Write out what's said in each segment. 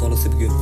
sonrası bir gün.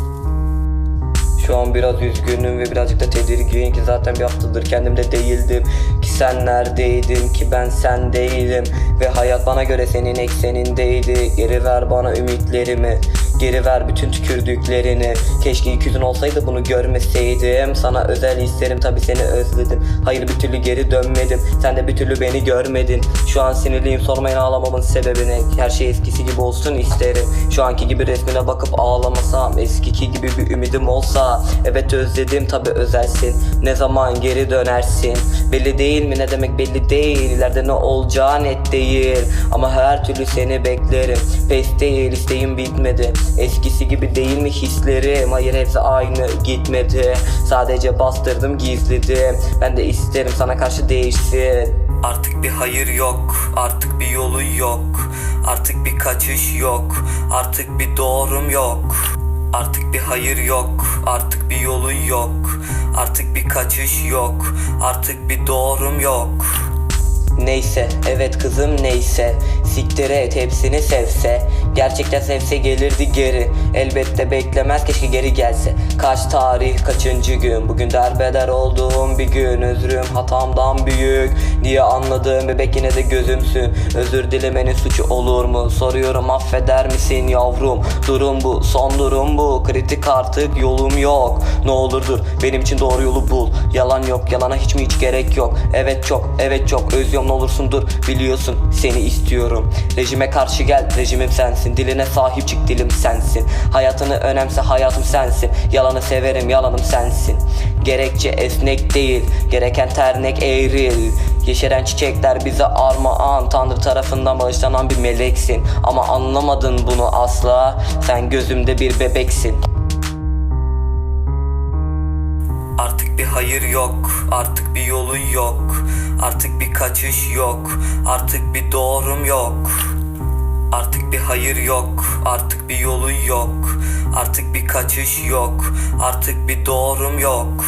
Şu an biraz üzgünüm ve birazcık da tedirgin ki zaten bir haftadır kendimde değildim. Ki sen neredeydin? Ki ben sen değilim. Ve hayat bana göre senin eksenindeydi. Geri ver bana ümitlerimi Geri ver bütün tükürdüklerini. Keşke ilk yüzün olsaydı bunu görmeseydim. Sana özel isterim tabi seni özledim. Hayır bir türlü geri dönmedim. Sen de bir türlü beni görmedin. Şu an sinirliyim sormayın ağlamamın sebebini. Her şey eskisi gibi olsun isterim. Şu anki gibi resmine bakıp ağlamasam Eskiki gibi bir ümidim olsa. Evet özledim tabi özelsin. Ne zaman geri dönersin? Belli değil mi? Ne demek belli değil. İleride ne olacağı net değil. Ama her türlü seni beklerim. Pes değil isteğim bitmedi Eskisi gibi değil mi hislerim Hayır hepsi aynı gitmedi. Sadece bastırdım gizledim Ben de isterim sana karşı değişsin. Artık bir hayır yok Artık bir yolu yok. Artık bir kaçış yok Artık bir doğrum yok. Artık bir hayır yok, artık bir yolu yok. Artık bir kaçış yok, artık bir doğrum yok Neyse, evet kızım neyse. Siktir et hepsini sevse. Gerçekten sevse gelirdi geri. Elbette beklemez keşke geri gelse. Kaç tarih kaçıncı gün? Bugün derbeder olduğum bir gün. Özrüm hatamdan büyük Diye anladığım bebek yine de gözümsün. Özür dilemenin suçu olur mu? Soruyorum affeder misin yavrum? Durum bu son durum bu. Kritik artık yolum yok. Ne olur dur benim için doğru yolu bul. Yalan yok yalana hiç mi hiç gerek yok? Evet çok evet çok. Özlüyorum ne olursun dur. Biliyorsun seni istiyorum. Rejime karşı gel rejimim sensin. Diline sahip çık dilim sensin. Hayatını önemse hayatım sensin. Yalanı severim yalanım sensin. Gerekçe esnek değil Gereken ternek eğril Yeşeren çiçekler bize armağan. Tanrı tarafından bağışlanan bir meleksin. Ama anlamadın bunu asla. Sen gözümde bir bebeksin Artık bir hayır yok, artık bir yolu yok, artık bir kaçış yok, artık bir doğrum yok. Artık bir hayır yok, artık bir yolu yok, artık bir kaçış yok, artık bir doğrum yok.